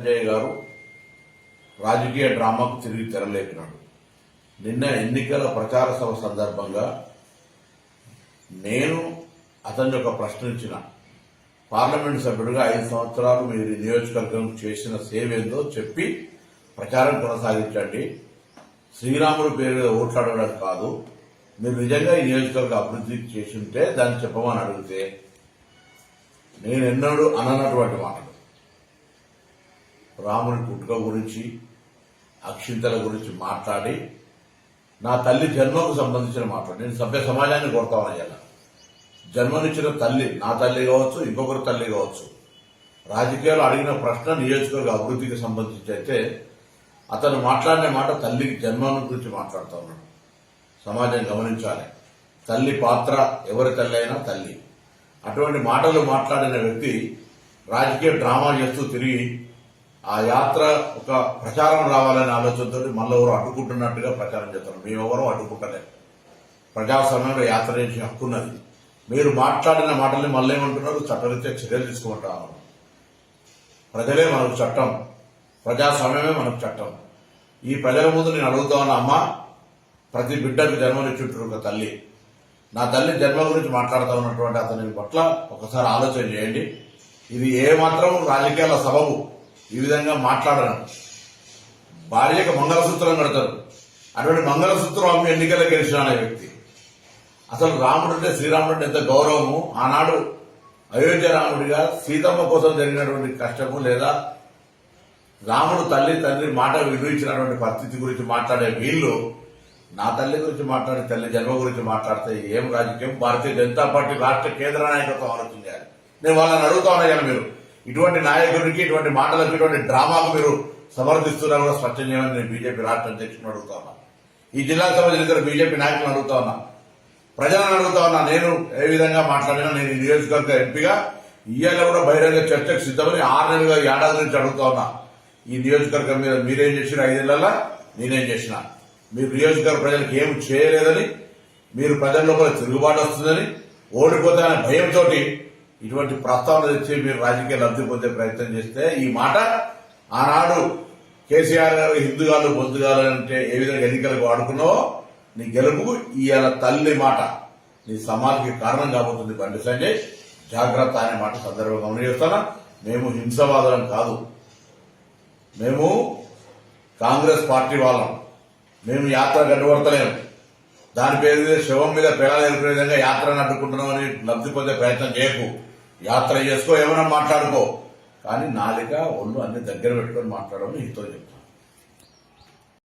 సంజయ్ గారు రాజకీయ డ్రామాకు తిరిగి తెరలేపినాడు. నిన్న ఎన్నికల ప్రచార సభ సందర్భంగా నేను అతన్ని ఒక ప్రశ్నించిన. పార్లమెంట్ సభ్యుడిగా ఐదు సంవత్సరాలు మీరు నియోజకవర్గం చేసిన సేవ ఏందో చెప్పి ప్రచారం కొనసాగించండి. శ్రీరాముడు పేరు మీద ఓట్లాడడం కాదు. మీరు నిజంగా ఈ నియోజకవర్గ అభివృద్ధి చేసి ఉంటే దాన్ని చెప్పమని అడిగితే నేను ఎన్నడూ అననటువంటి మాటలు. రాముని పుట్టుక గురించి అక్షింతల గురించి మాట్లాడి నా తల్లి జన్మకు సంబంధించిన మాట్లాడి. నేను సభ్య సమాజాన్ని కొడతామని ఇలా జన్మనిచ్చిన తల్లి నా తల్లి కావచ్చు ఇంకొకరి తల్లి కావచ్చు రాజకీయాలు అడిగిన ప్రశ్న నియోజకవర్గ అభివృద్ధికి సంబంధించి అయితే అతను మాట్లాడిన మాట తల్లికి జన్మం గురించి మాట్లాడుతూ ఉన్నాడు. సమాజం గమనించాలి. తల్లి పాత్ర ఎవరి తల్లి అయినా తల్లి. అటువంటి మాటలు మాట్లాడిన వ్యక్తి రాజకీయ డ్రామా చేస్తూ తిరిగి ఆ యాత్ర ఒక ప్రచారం రావాలనే ఆలోచనతో మళ్ళీ అడ్డుకుంటున్నట్టుగా ప్రచారం చేస్తారు మేమెవరూ అడ్డుకుంటలేదు. ప్రజాస్వామ్యంలో యాత్ర చేసే హక్కున్నది మీరు మాట్లాడిన మాటల్ని మళ్ళీ ఏమంటున్నారు? చట్టరీత్యా చర్యలు తీసుకుంటారు ప్రజలే మనకు చట్టం. ప్రజాస్వామ్యమే మనకు చట్టం. ఈ ప్రజల ముందు నేను అడుగుతామన్న అమ్మ ప్రతి బిడ్డకు జన్మనిచ్చుంటారు ఒక తల్లి. నా తల్లి జన్మ గురించి మాట్లాడుతూ ఉన్నటువంటి అతని పట్ల ఒకసారి ఆలోచన చేయండి. ఇది ఏ మాత్రం రాజకీయాల సబబు ఈ విధంగా మాట్లాడడం భార్యకు మంగళసూత్రం కడతారు. అటువంటి మంగళసూత్రం అమ్మి ఎన్నికల్లో గెలిచిన వ్యక్తి. అసలు రాముడు అంటే శ్రీరాముడు అంటే ఎంత గౌరవము? ఆనాడు అయోధ్య రాముడిగా సీతమ్మ కోసం జరిగినటువంటి కష్టము లేదా రాముడు తల్లి తండ్రి మాట విలువించినటువంటి పరిస్థితి గురించి మాట్లాడే వీళ్ళు నా తల్లి గురించి మాట్లాడి తల్లి జన్మ గురించి మాట్లాడితే ఏం రాజకీయం? భారతీయ జనతా పార్టీ రాష్ట్ర కేంద్ర నాయకత్వం ఆలోచించాలి నేను వాళ్ళని అడుగుతా ఉన్నా కదా మీరు. ఇటువంటి నాయకుడికి ఇటువంటి మాటలకు ఇటువంటి డ్రామాకు మీరు సమర్థిస్తున్నారు కూడా స్పష్టం చేయమని నేను బీజేపీ రాష్ట్ర అధ్యక్షుని అడుగుతా ఉన్నా. ఈ జిల్లా సంబంధించిన ఇద్దరు బీజేపీ నాయకులను అడుగుతా ఉన్నా. ప్రజలను అడుగుతా ఉన్నా. నేను ఏ విధంగా మాట్లాడినా నేను ఈ నియోజకవర్గ ఎంపీగా ఇయ్యాల కూడా బహిరంగ చర్చకు సిద్ధమని ఆరు నెలలుగా ఏడాది నుంచి అడుగుతా ఉన్నా. ఈ నియోజకవర్గం మీద మీరేం చేసిన ఐదేళ్ళలో నేనేం చేసిన. మీరు నియోజకవర్గ ప్రజలకు ఏం చేయలేదని మీరు ప్రజల లోపల తిరుగుబాటు వస్తుందని ఓడిపోతాననే భయంతో ఇటువంటి ప్రస్తావన తెచ్చి మీరు రాజకీయ లబ్ధి పొందే ప్రయత్నం చేస్తే ఈ మాట ఆనాడు కేసీఆర్ గారు హిందుగాలు బొందుగాలు అంటే ఏ విధంగా ఎన్నికలకు వాడుకున్నావో నీ గెలుపు ఇవాళ తల్లి మాట. నీ సమాధికి కారణం కాబోతుంది బండి సంజయ్. జాగ్రత్త అనే మాట సందర్భంగా గమనిస్తానా మేము హింసవాదులం కాదు. మేము కాంగ్రెస్ పార్టీ వాళ్ళం. మేము యాత్ర గడ్డబడతలేము దాని పేరు మీద శవం మీద పిల్లలు ఎదుర్కొనే విధంగా యాత్రను అడ్డుకుంటున్నామని లబ్ధి పొందే ప్రయత్నం చేయకు. యాత్ర చేసుకో ఏమైనా మాట్లాడుకో. కానీ నాలిక ఒళ్ళు అన్ని దగ్గర పెట్టుకొని మాట్లాడమని నీతో చెప్తాను